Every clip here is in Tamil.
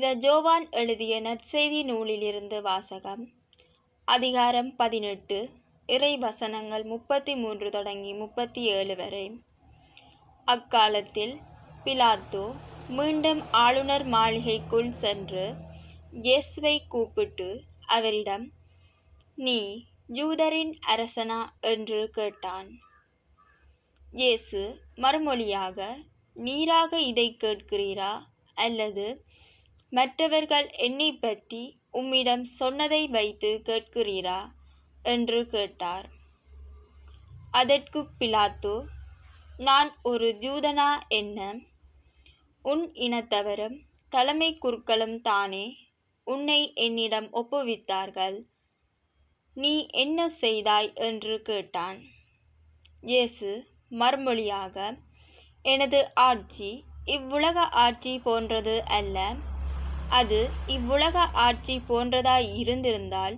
புனித ஜோவான் எழுதிய நற்செய்தி நூலிலிருந்து வாசகம். அதிகாரம் பதினெட்டு. இறை வசனங்கள் முப்பத்தி மூன்று தொடங்கி முப்பத்தி ஏழு வரை. அக்காலத்தில் பிலாத்து மீண்டும் ஆளுநர் மாளிகைக்குள் சென்று இயேசுவை கூப்பிட்டு அவரிடம் நீ யூதரின் அரசனா என்று கேட்டான். இயேசு மறுமொழியாக நீராக இதை கேட்கிறீரா? அல்லது மற்றவர்கள் என்னை பற்றி உம்மிடம் சொன்னதை வைத்து கேட்கிறீரா? என்று கேட்டார். அதற்கு பிலாத்து நான் ஒரு ஜூதனா என்ன? உன் இனத்தவரும் தலைமை குருக்களும் தானே உன்னை என்னிடம் ஒப்புவித்தார்கள். நீ என்ன செய்தாய்? என்று கேட்டான். இயேசு மறுமொழியாக எனது ஆட்சி இவ்வுலக ஆட்சி போன்றது அல்ல. அது இவ்வுலக ஆட்சி போன்றதாய் இருந்திருந்தால்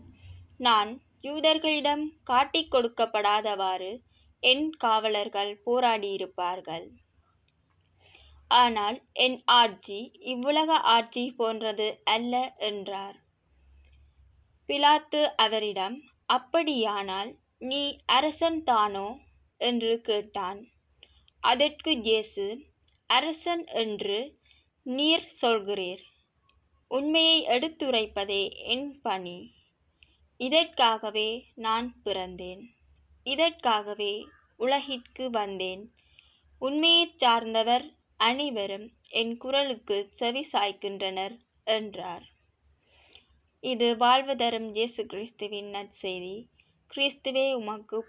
நான் யூதர்களிடம் காட்டிக் கொடுக்கப்படாதவாறு என் காவலர்கள் போராடியிருப்பார்கள். ஆனால் என் ஆட்சி இவ்வுலக ஆட்சி போன்றது அல்ல என்றார். பிலாத்து அவரிடம் அப்படியானால் நீ அரசன் தானோ என்று கேட்டான். அதற்கு இயேசு அரசன் என்று நீர் சொல்கிறீர். உண்மையை எடுத்துரைப்பதே என் பணி. இதற்காகவே நான் பிறந்தேன். இதற்காகவே உலகிற்கு வந்தேன். உண்மையைச் சார்ந்தவர் அனைவரும் என் குரலுக்கு செவி சாய்க்கின்றனர் என்றார். இது வாழ்வு தரும் இயேசு கிறிஸ்துவின் நற்செய்தி. கிறிஸ்துவே உமக்கு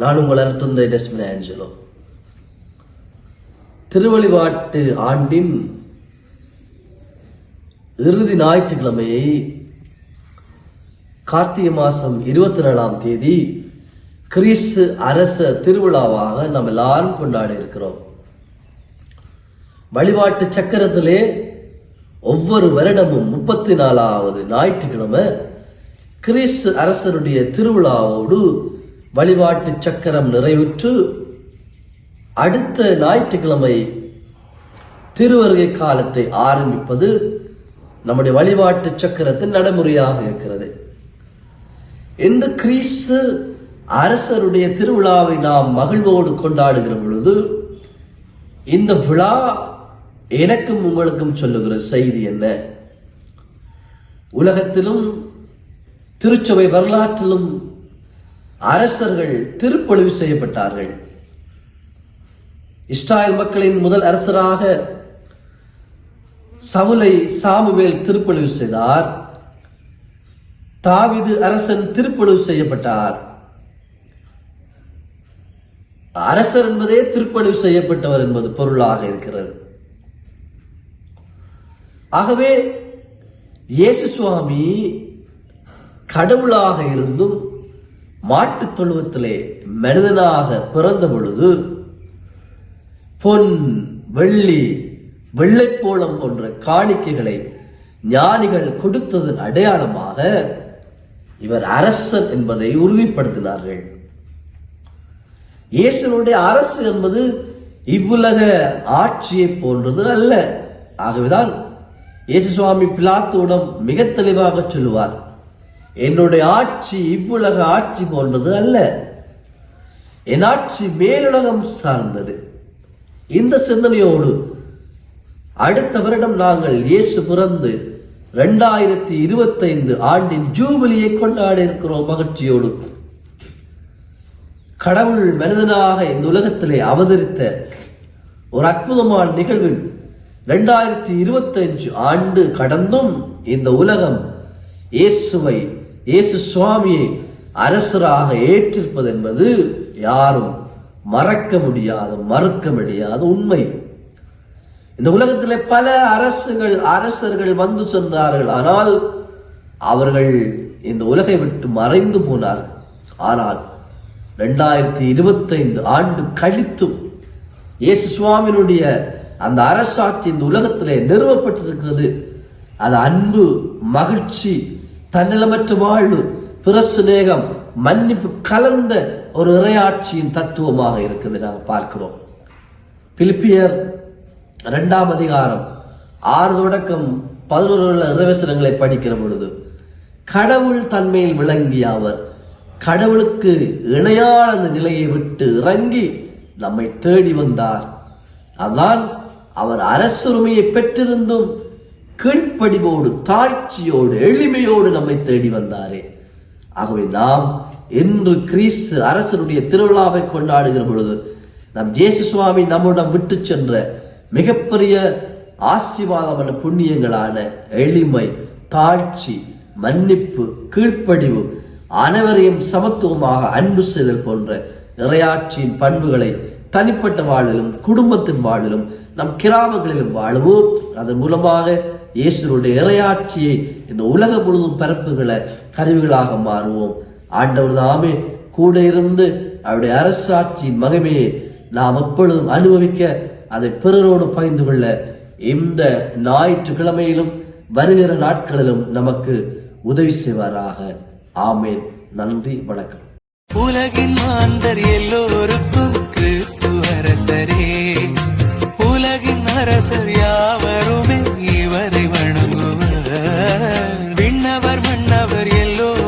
நான் உங்கள் அர்த்தந்தை டெஸ்மின் ஆஞ்சலோ. திருவழிபாட்டு ஆண்டின் இறுதி ஞாயிற்றுக்கிழமையை கார்த்திகை மாதம் இருபத்தி நாலாம் தேதி கிறிஸ்து அரச திருவிழாவாக நாம் எல்லாரும் கொண்டாடி இருக்கிறோம். வழிபாட்டு சக்கரத்திலே ஒவ்வொரு வருடமும் முப்பத்தி நாலாவது ஞாயிற்றுக்கிழமை கிறிஸ்து அரசருடைய திருவிழாவோடு வழிபாட்டு சக்கரம் நிறைவுற்று அடுத்த ஞாயிற்றுக்கிழமை திருவருகை காலத்தை ஆரம்பிப்பது நம்முடைய வழிபாட்டு சக்கரத்தின் நடைமுறையாக இருக்கிறது. இன்று கிறிஸ்து அரசருடைய திருவிழாவை நாம் மகிழ்வோடு கொண்டாடுகிற பொழுது இந்த விழா எனக்கும் உங்களுக்கும் சொல்லுகிற செய்தி என்ன? உலகத்திலும் திருச்சபை வரலாற்றிலும் அரசர்கள் திருப்பொழிவு செய்யப்பட்டார்கள். இஸ்ராயல் மக்களின் முதல் அரசராக சவுலை சாமுவேல் திருப்பொழிவு செய்தார். தாவிது அரசன் திருப்பொழிவு செய்யப்பட்டார். அரசர் என்பதே திருப்பொழிவு செய்யப்பட்டவர் என்பது பொருளாக இருக்கிறது. ஆகவே இயேசு சுவாமி கடவுளாக இருந்தும் மாட்டுத் தொழுவத்திலே மனிதனாக பிறந்த பொழுது பொன் வெள்ளி வெள்ளைப்போளம் போன்ற காணிக்கைகளை ஞானிகள் கொடுத்ததன் அடையாளமாக இவர் அரசன் என்பதை உறுதிப்படுத்தினார்கள். இயேசுனுடைய அரசு என்பது இவ்வுலக ஆட்சியை போன்றது அல்ல. ஆகவேதான் இயேசு சுவாமி பிலாத்துவிடம் மிக தெளிவாக சொல்லுவார். என்னுடைய ஆட்சி இவ்வுலக ஆட்சி போன்றது அல்ல. என் ஆட்சி மேலுலகம் சார்ந்தது. இந்த சிந்தனையோடு அடுத்த வருடம் நாங்கள் இயேசு பிறந்து ரெண்டாயிரத்தி இருபத்தைந்து ஆண்டின் ஜூபிலியை கொண்டாட இருக்கிறோம் மகிழ்ச்சியோடு. கடவுள் மனிதனாக இந்த உலகத்திலே அவதரித்த ஒரு அற்புதமான நிகழ்வில் ரெண்டாயிரத்தி இருபத்தஞ்சு ஆண்டு கடந்தும் இந்த உலகம் இயேசுவை இயேசு சுவாமியை அரசராக ஏற்றிருப்பது என்பது யாரும் மறக்க முடியாத மறுக்க முடியாத உண்மை. இந்த உலகத்தில் பல அரசுகள் அரசர்கள் வந்து சென்றார்கள். ஆனால் அவர்கள் இந்த உலகை விட்டு மறைந்து போனார். ஆனால் ரெண்டாயிரத்தி இருபத்தைந்து ஆண்டு கழித்தும் இயேசு சுவாமியினுடைய அந்த அரசாட்சி இந்த உலகத்திலே நிறுவப்பட்டிருக்கிறது. அது அன்பு மகிழ்ச்சி தன்னலமற்ற வாழ்வு பிரசுநேகம் மன்னிப்பு கலந்த ஒரு இறையாட்சியின் தத்துவமாக இருக்குது நாங்கள் பார்க்கிறோம். பிலிப்பியர் ரெண்டாம் அதிகாரம் ஆறு தொடக்கம் பதினோரு உள்ள இறைவசனங்களை படிக்கிற பொழுது கடவுள் தன்மையில் விளங்கிய அவர் கடவுளுக்கு இணையான அந்த நிலையை விட்டு இறங்கி நம்மை தேடி வந்தார். அதான் அவர் அரசுரிமையை பெற்றிருந்தும் கீழ்ப்படிவோடு தாழ்ச்சியோடு எளிமையோடு நம்மை தேடி வந்தாரே. ஆகவே நாம் என்று கிறிஸ்து அரசனுடைய திருவிழாவை கொண்டாடுகிற பொழுது நம் ஜேசு சுவாமி நம்மிடம் விட்டு சென்ற மிகப்பெரிய ஆசீர்வாதமான புண்ணியங்களான எளிமை தாழ்ச்சி மன்னிப்பு கீழ்ப்படிவு அனைவரையும் சமத்துவமாக அன்பு செய்தல் போன்ற இறையாட்சியின் பண்புகளை தனிப்பட்ட வாழ்விலும் குடும்பத்தின் வாழ்விலும் நம் கிராமங்களிலும் வாழ்வோம். அதன் மூலமாக இயேசுடைய இறையாட்சியை இந்த உலகம் முழுவதும் பரப்புகிற கருவிகளாக மாறுவோம். ஆண்டவர் தாமே கூட இருந்து அவருடைய அரசாட்சியின் மகிமையை நாம் எப்பொழுதும் அனுபவிக்க அதை பிறரோடு பகிர்ந்து கொள்ள இந்த ஞாயிற்றுக்கிழமையிலும் வருகிற நாட்களிலும் நமக்கு உதவி செய்வாராக. ஆமேன். நன்றி வணக்கம். உலகின் மாந்தர் எல்லோருக்கும் கிறிஸ்துவரசரே அரசர் யாவருமே இவரை வணங்குவர். விண்ணவர் மன்னவர் எல்லோரும்